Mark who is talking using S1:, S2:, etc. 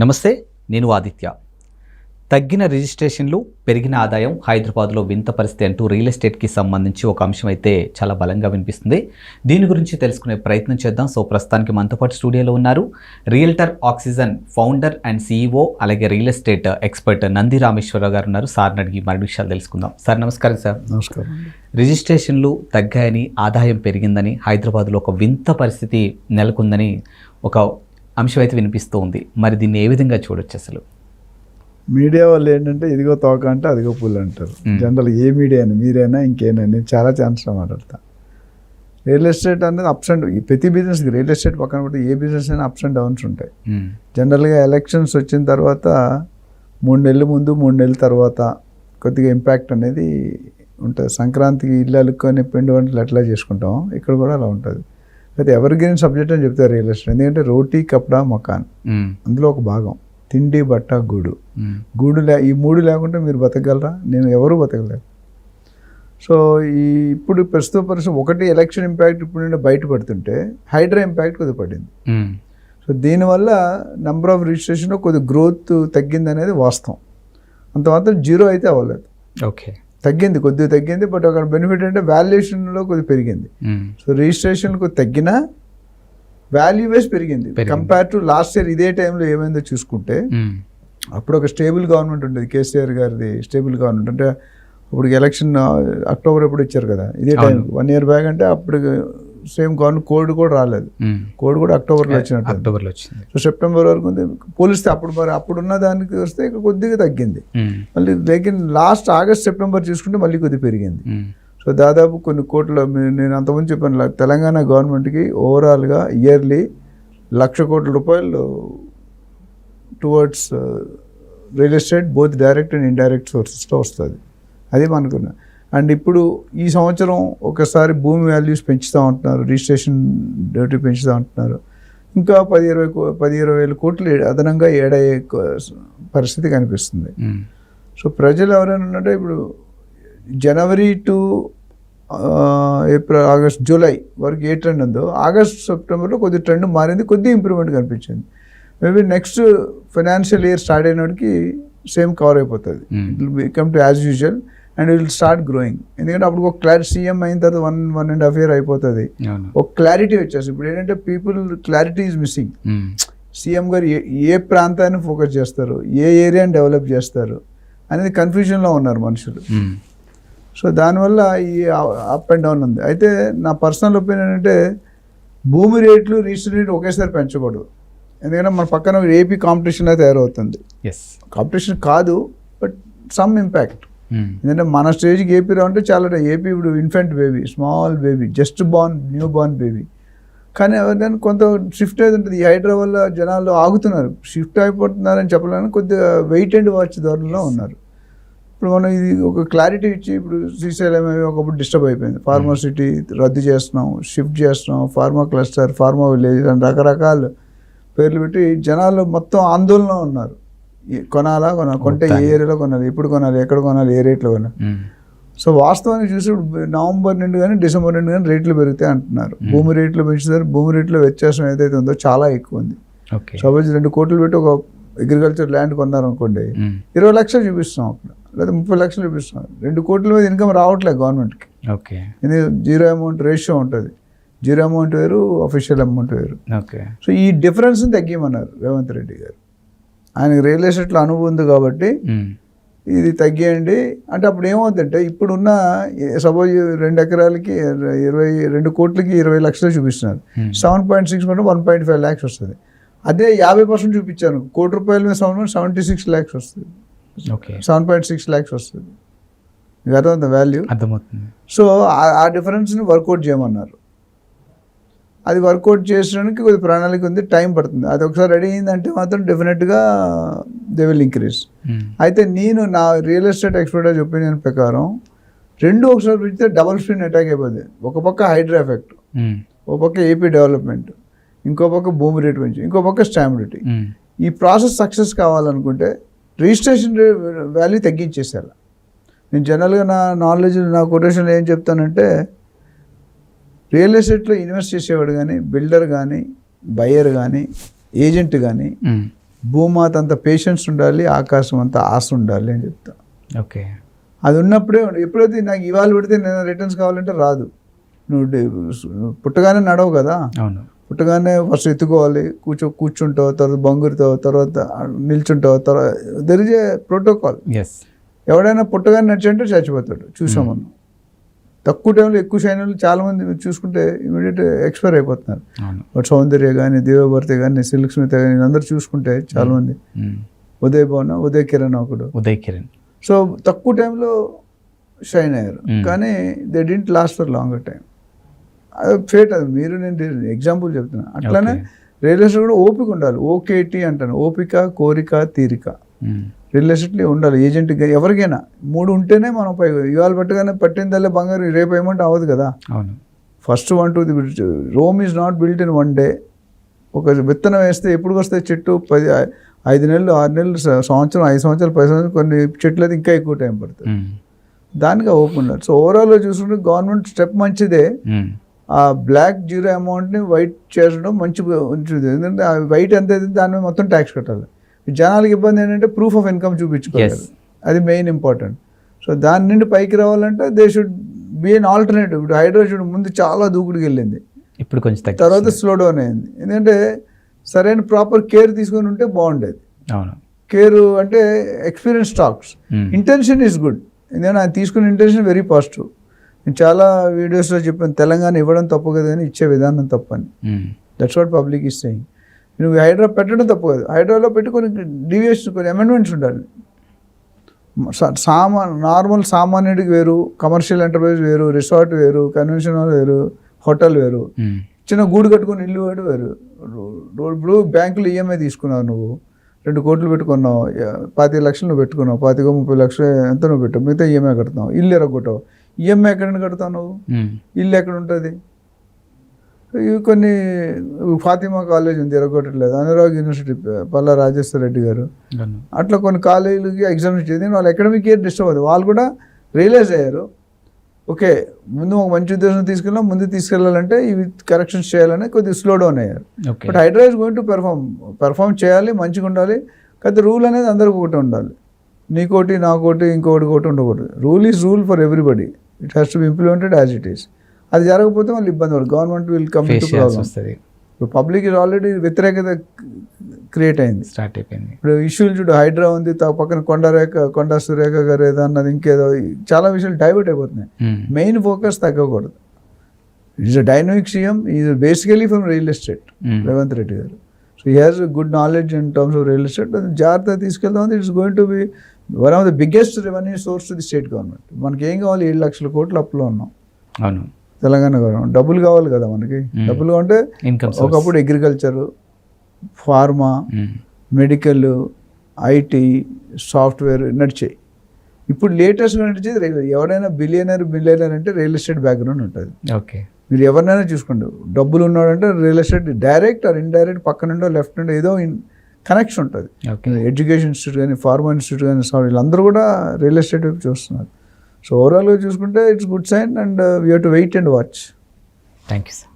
S1: నమస్తే నేను ఆదిత్య. తగ్గిన రిజిస్ట్రేషన్లు పెరిగిన ఆదాయం హైదరాబాద్లో వింత పరిస్థితి అంటూ రియల్ ఎస్టేట్కి సంబంధించి ఒక అంశం అయితే చాలా బలంగా వినిపిస్తుంది. దీని గురించి తెలుసుకునే ప్రయత్నం చేద్దాం. సో ప్రస్తుతానికి మనతో పాటు స్టూడియోలో ఉన్నారు realtor oxygen founder and CEO అలాగే real estate expert Nandi Rameshwararao garu ఉన్నారు. సార్ని అడిగి మరిన్ని విషయాలు తెలుసుకుందాం. సార్ నమస్కారం సార్.
S2: నమస్కారం.
S1: రిజిస్ట్రేషన్లు తగ్గాయని ఆదాయం పెరిగిందని హైదరాబాద్లో ఒక వింత పరిస్థితి నెలకొందని ఒక అంశం అయితే వినిపిస్తూ ఉంది మరి దీన్ని ఏ విధంగా చూడొచ్చు అసలు?
S2: మీడియా వాళ్ళు ఏంటంటే ఇదిగో తోక అంటే అదిగో పుల్ అంటారు. జనరల్ ఏ మీడియా అని మీరైనా ఇంకేనా నేను చాలా ఛాన్స్ మాట్లాడతా. రియల్ ఎస్టేట్ అనేది అప్స్ అండ్ ఈ ప్రతి బిజినెస్కి రియల్ ఎస్టేట్ పక్కన పెట్టి ఏ బిజినెస్ అయినా అప్స్ అండ్ డౌన్స్ ఉంటాయి. జనరల్గా ఎలక్షన్స్ వచ్చిన తర్వాత మూడు నెలల ముందు మూడు నెలల తర్వాత కొద్దిగా ఇంపాక్ట్ అనేది ఉంటుంది. సంక్రాంతికి ఇల్లు అలుక్కొని పిండి వంటలు ఎట్లా చేసుకుంటాం. ఇక్కడ కూడా అలా ఉంటుంది. అయితే ఎవరి గ్రీన్ సబ్జెక్ట్ అని చెప్తారు రియల్ ఎస్టేట్ ఎందుకంటే రోటీ కప్డా మకాన్. అందులో ఒక భాగం. తిండి బట్ట గూడు. గూడు లే ఈ మూడు లేకుంటే మీరు బతకగలరా? నేను ఎవరు బతకలేరు సో ఈ ఇప్పుడు ప్రస్తుత పరిస్థితి ఒకటి ఎలక్షన్ ఇంపాక్ట్ ఇప్పుడు నుండి బయటపడుతుంటే హైడ్రా ఇంపాక్ట్ కొద్దిగా పడింది. సో దీనివల్ల నెంబర్ ఆఫ్ రిజిస్ట్రేషన్లో కొద్దిగా గ్రోత్ తగ్గింది అనేది వాస్తవం. అంత మాత్రం జీరో అయితే అవ్వలేదు.
S1: ఓకే.
S2: తగ్గింది కొద్దిగా తగ్గింది బట్ అక్కడ బెనిఫిట్ అంటే వాల్యుయేషన్లో కొద్దిగా పెరిగింది. సో రిజిస్ట్రేషన్ కొద్ది తగ్గినా వాల్యూ వేస్ పెరిగింది. కంపేర్ టు లాస్ట్ ఇయర్ ఇదే టైంలో ఏమైందో చూసుకుంటే
S1: మ్మ్.
S2: అప్పుడు ఒక స్టేబుల్ గవర్నమెంట్ ఉండేది కేసీఆర్ గారిది స్టేబుల్ గవర్నమెంట్ అంటే ఇప్పుడు ఎలక్షన్ అక్టోబర్ ఎప్పుడు ఇచ్చారు కదా ఇదే టైం. వన్ ఇయర్ బ్యాక్ అంటే అప్పుడు సేమ్ గవర్నమెంట్ కోడ్ కూడా రాలేదు.
S1: మ్మ్.
S2: కోడ్ కూడా అక్టోబర్లో వచ్చినట్టు.
S1: అక్టోబర్లో వచ్చింది.
S2: సో సెప్టెంబర్ వరకు ఉంది. పోలిస్తే అప్పుడు మరి అప్పుడున్న దానికి వస్తే కొద్దిగా తగ్గింది. మళ్ళీ లేకిన్ లాస్ట్ ఆగస్ట్ సెప్టెంబర్ చూసుకుంటే మళ్ళీ కొద్దిగా పెరిగింది. సో దాదాపు కొన్ని కోట్ల నేను అంతకుముందు చెప్పాను తెలంగాణ గవర్నమెంట్కి ఓవరాల్గా ఇయర్లీ లక్ష కోట్ల రూపాయలు towards real estate both direct and indirect సోర్సెస్లో వస్తుంది. అది మనకున్న అండ్ ఇప్పుడు ఈ సంవత్సరం ఒకసారి భూమి వాల్యూస్ పెంచుతూ ఉంటున్నారు రిజిస్ట్రేషన్ డ్యూటీ పెంచుతూ ఉంటున్నారు. ఇంకా పది ఇరవై కో- పది ఇరవై వేల కోట్లు అదనంగా ఏడయ్యే పరిస్థితి కనిపిస్తుంది.
S1: మ్మ్.
S2: సో ప్రజలు ఎవరైనా ఉన్నట్టే ఇప్పుడు January to April August July వరకు ఏ ట్రెండ్ ఉందో ఆగస్ట్ సెప్టెంబర్లో కొద్ది ట్రెండ్ మారింది కొద్ది ఇంప్రూవ్మెంట్ కనిపించింది. Maybe next financial year start అయినప్పటికి సేమ్ కవర్ అయిపోతుంది.
S1: Hmm.
S2: It will become to as usual and will start growing ఎందుకంటే అప్పుడు ఒక క్లారిటీ సీఎం అయిన తర్వాత one one and half year అయిపోతుంది. ఒక క్లారిటీ వచ్చేసి ఇప్పుడు ఏంటంటే people clarity is missing. CM garu ఏ ఏ ప్రాంతాన్ని ఫోకస్ చేస్తారు? ఏ ఏరియాని డెవలప్ చేస్తారు? అనేది కన్ఫ్యూజన్లో ఉన్నారు మనుషులు. సో దానివల్ల ఈ అప్ అండ్ డౌన్ ఉంది. అయితే నా పర్సనల్ ఒపీనియన్ అంటే భూమి రేట్లు రిజిస్టర్ రేట్ ఒకేసారి పెంచకూడదు. ఎందుకంటే మన పక్కన ఏపీ కాంపిటీషన్లో తయారవుతుంది. కాంపిటీషన్ కాదు బట్ సమ్ ఇంపాక్ట్. ఎందుకంటే మన స్టేజ్కి ఏపీ రావంటే చాలా ఏపీ ఇప్పుడు infant baby small baby just born new born baby కానీ ఎవరిదైనా కొంత షిఫ్ట్ అయితే ఉంటుంది. ఈ హైడ్రా వల్ల జనాలు ఆగుతున్నారు. షిఫ్ట్ అయిపోతున్నారని చెప్పలేని. కొద్దిగా వెయిట్ అండ్ వాచ్ ధోరణిలో ఉన్నారు. ఇప్పుడు మనం ఇది ఒక క్లారిటీ ఇచ్చి ఇప్పుడు శ్రీశైలం ఒకప్పుడు డిస్టర్బ్ అయిపోయింది. ఫార్మా సిటీ రద్దు చేస్తున్నాం షిఫ్ట్ చేస్తున్నాం ఫార్మా క్లస్టర్ ఫార్మా విలేజ్ అని రకరకాల పేర్లు పెట్టి జనాలు మొత్తం ఆందోళన ఉన్నారు. కొనాలా? కొనాలి? కొంటే ఏ ఏరియాలో కొనాలి? ఎప్పుడు కొనాలి? ఎక్కడ కొనాలి? ఏ రేట్లో కొనాలి. సో వాస్తవానికి చూసి నవంబర్ నుండి కానీ డిసెంబర్ నుండి కానీ రేట్లు పెరుగుతాయి అంటున్నారు. భూమి రేట్లు పెంచుతారు. భూమి రేట్లో వ్యత్యాసం ఏదైతే ఉందో చాలా ఎక్కువ ఉంది. సపోజ్ రెండు కోట్లు పెట్టి ఒక అగ్రికల్చర్ ల్యాండ్ కొన్నారనుకోండి. ఇరవై లక్షలు చూపిస్తాం అక్కడ. లేదా ముప్పై లక్షలు చూపిస్తాం రెండు కోట్ల మీద ఇన్కమ్ రావట్లేదు గవర్నమెంట్కి
S1: ఓకే.
S2: ఇది జీరో అమౌంట్ రేషియో ఉంటుంది. జీరో అమౌంట్ వేరు అఫీషియల్ అమౌంట్ వేరు.
S1: ఓకే.
S2: సో ఈ డిఫరెన్స్ని తగ్గిమన్నారు రేవంత్ రెడ్డి గారు. ఆయనకి రియల్ ఎస్టేట్లో అనుభవం ఉంది కాబట్టి. ఇది తగ్గియండి. అంటే అప్పుడు ఏమవుతుందంటే ఇప్పుడున్న సపోజ్ రెండు ఎకరాలకి ఇరవై రెండు కోట్లకి ఇరవై లక్షలు చూపిస్తున్నారు. సెవెన్ పాయింట్ సిక్స్ అంటే వన్ పాయింట్ ఫైవ్ ల్యాక్స్ వస్తుంది. అదే యాభై పర్సెంట్ చూపించాను. కోటి రూపాయల మీద సంవత్సరం సెవెంటీ సిక్స్ ల్యాక్స్ వస్తుంది.
S1: Okay.
S2: Seven point six lakhs వస్తుంది. అర్థమవుతుంది వాల్యూ
S1: అర్థమవుతుంది.
S2: సో ఆ డిఫరెన్స్ని వర్కౌట్ చేయమన్నారు. అది వర్కౌట్ చేసడానికి కొద్ది ప్రణాళిక ఉంది టైం పడుతుంది అది ఒకసారి రెడీ అయిందంటే మాత్రం డెఫినెట్గా దే విల్ ఇంక్రీజ్
S1: మ్మ్.
S2: అయితే నేను నా రియల్ ఎస్టేట్ ఎక్స్పర్టైజ్ ఒపీనియన్ ప్రకారం రెండు ఒకసారి పెడితే డబల్ స్క్రీన్ అటాక్ అయిపోతుంది ఒక పక్క హైడ్రా ఎఫెక్ట్
S1: మ్మ్.
S2: ఒక పక్క ఏపీ డెవలప్మెంట్ ఇంకో పక్క భూమి రేటు పెంచి ఇంకో పక్క స్టాంప్ డ్యూటీ
S1: మ్మ్.
S2: ఈ ప్రాసెస్ సక్సెస్ కావాలనుకుంటే రిజిస్ట్రేషన్ వాల్యూ తగ్గించేసేయాలి నేను జనరల్గా నా నాలెడ్జ్ నా కొటేషన్లో ఏం చెప్తానంటే రియల్ ఎస్టేట్లో ఇన్వెస్ట్ చేసేవాడు కానీ బిల్డర్ కానీ బయ్యర్ కానీ ఏజెంట్ కానీ. భూమాత అంత పేషెన్స్ ఉండాలి ఆకాశం అంత ఆశ ఉండాలి అని చెప్తా.
S1: ఓకే.
S2: అది ఉన్నప్పుడే. ఎప్పుడైతే నాకు ఇవాళ పెడితే నేను రిటర్న్స్ కావాలంటే రాదు. నువ్వు పుట్టగానే నడవు కదా.
S1: అవును.
S2: పుట్టగానే ఫస్ట్ ఎత్తుకోవాలి కూర్చో కూర్చుంటావు తర్వాత బంగురుతావు తర్వాత నిల్చుంటావు తర్వాత దెర్ ఇస్ ఏ ప్రోటోకాల్ ఎవడైనా పుట్టగానే నడిచంటే చచ్చిపోతాడు. చూసాం మనం. తక్కువ టైంలో ఎక్కువ శైనులు చాలా మంది మీరు చూసుకుంటే ఇమీడియట్ ఎక్స్పైర్ అయిపోతున్నారు. బట్ సౌందర్య కానీ దేవభర్తి కానీ సిల్క్ స్మిత కానీ అందరూ చూసుకుంటే చాలా మంది
S1: మ్మ్.
S2: ఉదయ్ భవన్ ఉదయ్ కిరణ్ ఒకడు.
S1: ఉదయ్ కిరణ్.
S2: సో తక్కువ టైంలో షైన్ అయ్యారు. కానీ they didn't last for longer time. అది ఫేట్ అది మీరు నేను ఎగ్జాంపుల్ చెప్తున్నా. అట్లానే. రియల్ ఎస్టేట్ కూడా ఓపిక ఉండాలి. ఓకేటి అంటాను. ఓపిక కోరిక తీరిక. రియల్ ఎస్టేట్లో ఉండాలి. ఏజెంట్ ఎవరికైనా మూడు ఉంటేనే మనం పై ఇవాళ పట్టగానే పట్టిందల్లే బంగారు రేపు ఏమంటే అవ్వదు కదా.
S1: అవును.
S2: First one to Rome is not built in one day. ఒక విత్తనం వేస్తే ఎప్పుడు వస్తాయి చెట్టు పది ఐదు నెలలు ఆరు నెలలు సంవత్సరం ఐదు సంవత్సరాలు పది సంవత్సరాలు కొన్ని చెట్లు అయితే ఇంకా ఎక్కువ టైం పడుతుంది. దానికి ఓపెన్ సో ఓవరాల్గా చూసుకుంటే గవర్నమెంట్ స్టెప్ మంచిదే. ఆ బ్లాక్ జీరో అమౌంట్ని వైట్ చేసడం మంచి మంచిది ఎందుకంటే ఆ వైట్ ఎంత అయితే దాని మీద మొత్తం ట్యాక్స్ కట్టాలి. జనాలకి ఇబ్బంది ఏంటంటే ప్రూఫ్ ఆఫ్ ఇన్కమ్ చూపించుకోవాలి. అది మెయిన్ ఇంపార్టెంట్ సో దాని నుండి పైకి రావాలంటే they should be an alternative ఇప్పుడు హైడ్రో చూడు ముందు చాలా దూకుడుకి వెళ్ళింది.
S1: ఇప్పుడు కొంచెం
S2: తర్వాత స్లో డౌన్ అయింది. ఎందుకంటే సరైన ప్రాపర్ కేర్ తీసుకొని ఉంటే బాగుండేది.
S1: అవును.
S2: కేర్ అంటే experience stocks. Intention is good ఎందుకంటే ఆయన తీసుకున్న ఇంటెన్షన్ వెరీ పాజిటివ్ నేను చాలా వీడియోస్లో చెప్పాను తెలంగాణ ఇవ్వడం తప్పు కదా అని ఇచ్చే విధానం తప్పని. That's what public is saying నువ్వు హైడ్రా పెట్టడం తప్పు కాదు. హైడ్రాలో పెట్టి కొన్ని డివియేషన్ కొన్ని అమెండ్మెంట్స్ ఉండాలి. సామా నార్మల్ సామాన్యుడికి వేరు కమర్షియల్ ఎంటర్ప్రైజ్ వేరు రిసార్ట్ వేరు కన్వెన్షన్ హాల్ వేరు హోటల్ వేరు. చిన్న గూడు కట్టుకొని ఇల్లు వేరు. వేరు ఇప్పుడు బ్యాంకులో ఈఎంఐ తీసుకున్నావు నువ్వు. రెండు కోట్లు పెట్టుకున్నావు. పాతిక లక్షలు నువ్వు పెట్టుకున్నావు. పాతిక ముప్పై లక్షలు ఎంత నువ్వు పెట్టావు? మిగతా ఈఎంఐ కడుతున్నావు. ఇల్లు ఎరగొట్టావు. ఈఎంఐ ఎక్కడ కడతావు నువ్వు. ఇల్లు ఎక్కడ ఉంటుంది? కొన్ని ఫాతిమా కాలేజ్ ఉంది ఎరగొట్టలేదు అనురాగ్ యూనివర్సిటీ పల్లా రాజేశ్వర రెడ్డి గారు. అట్లా కొన్ని కాలేజీలకి ఎగ్జామ్స్ ఇచ్చేది వాళ్ళ అకాడమిక్ ఇయర్ డిస్టర్బ్ అవుతుంది. వాళ్ళు కూడా రియలైజ్ అయ్యారు ఓకే ముందు ఒక మంచి ఉద్దేశం తీసుకెళ్ళాం ముందు తీసుకెళ్ళాలంటే ఇవి కరెక్షన్స్ చేయాలని కొద్దిగా స్లో డౌన్ అయ్యారు. But HYDRAA is going to perform perform చేయాలి మంచిగా ఉండాలి కాకపోతే రూల్ అనేది అందరికి ఒకటి ఉండాలి. నీకోటి నాకోటి ఇంకోటి ఒకటి ఉండకూడదు. Rule is rule for everybody it has to be implemented as it is అది జరగకపోతే మళ్ళీ ఇబ్బంది పడుతుంది government will come
S1: face
S2: to
S1: చేయాల్సి
S2: ప్రాబ్లమ్
S1: వస్తుంది.
S2: ఇప్పుడు పబ్లిక్ ఇస్ ఆల్రెడీ వ్యతిరేకత క్రియేట్ అయింది.
S1: స్టార్ట్ అయిపోయింది.
S2: ఇప్పుడు ఇష్యూలు చూడు హైడ్రా ఉంది తా పక్కన కొండరేఖ కొండ సురేఖ గారు ఏదో అన్నది ఇంకేదో చాలా విషయాలు డైవర్ట్ అయిపోతున్నాయి. Main focus తగ్గకూడదు. Is a dynamic CM is basically from real estate. Revanth Reddy garu. So he has good knowledge in terms of real estate జాగ్రత్త తీసుకెళ్తాం it's going to be one of the biggest revenue source to the state government మనకి ఏం కావాలి? ఏడు లక్షల కోట్ల అప్పులో ఉన్నాం.
S1: అవును.
S2: తెలంగాణ గవర్నమెంట్. డబ్బులు కావాలి కదా మనకి. డబ్బులు అంటే ఒకప్పుడు agriculture pharma medical IT software నడిచాయి ఇప్పుడు లేటెస్ట్గా నడిచేది రైల్వే ఎవడైనా బిలియనర్ బిలియనర్ అంటే రియల్ ఎస్టేట్ బ్యాక్గ్రౌండ్ ఉంటుంది.
S1: ఓకే.
S2: మీరు ఎవరినైనా చూసుకోండి. డబ్బులు ఉన్నాడంటే real estate direct or indirect పక్క నుండో లెఫ్ట్ నుండో ఏదో కనెక్షన్ ఉంటుంది ఎడ్యుకేషన్ ఇన్స్టిట్యూట్ కానీ ఫార్మా ఇన్స్టిట్యూట్ కానీ సారీ వీళ్ళందరూ కూడా రియల్ ఎస్టేట్ వైపు చూస్తున్నారు. సో ఓవరాల్గా చూసుకుంటే it's good sign and we have to wait and watch
S1: thank you sir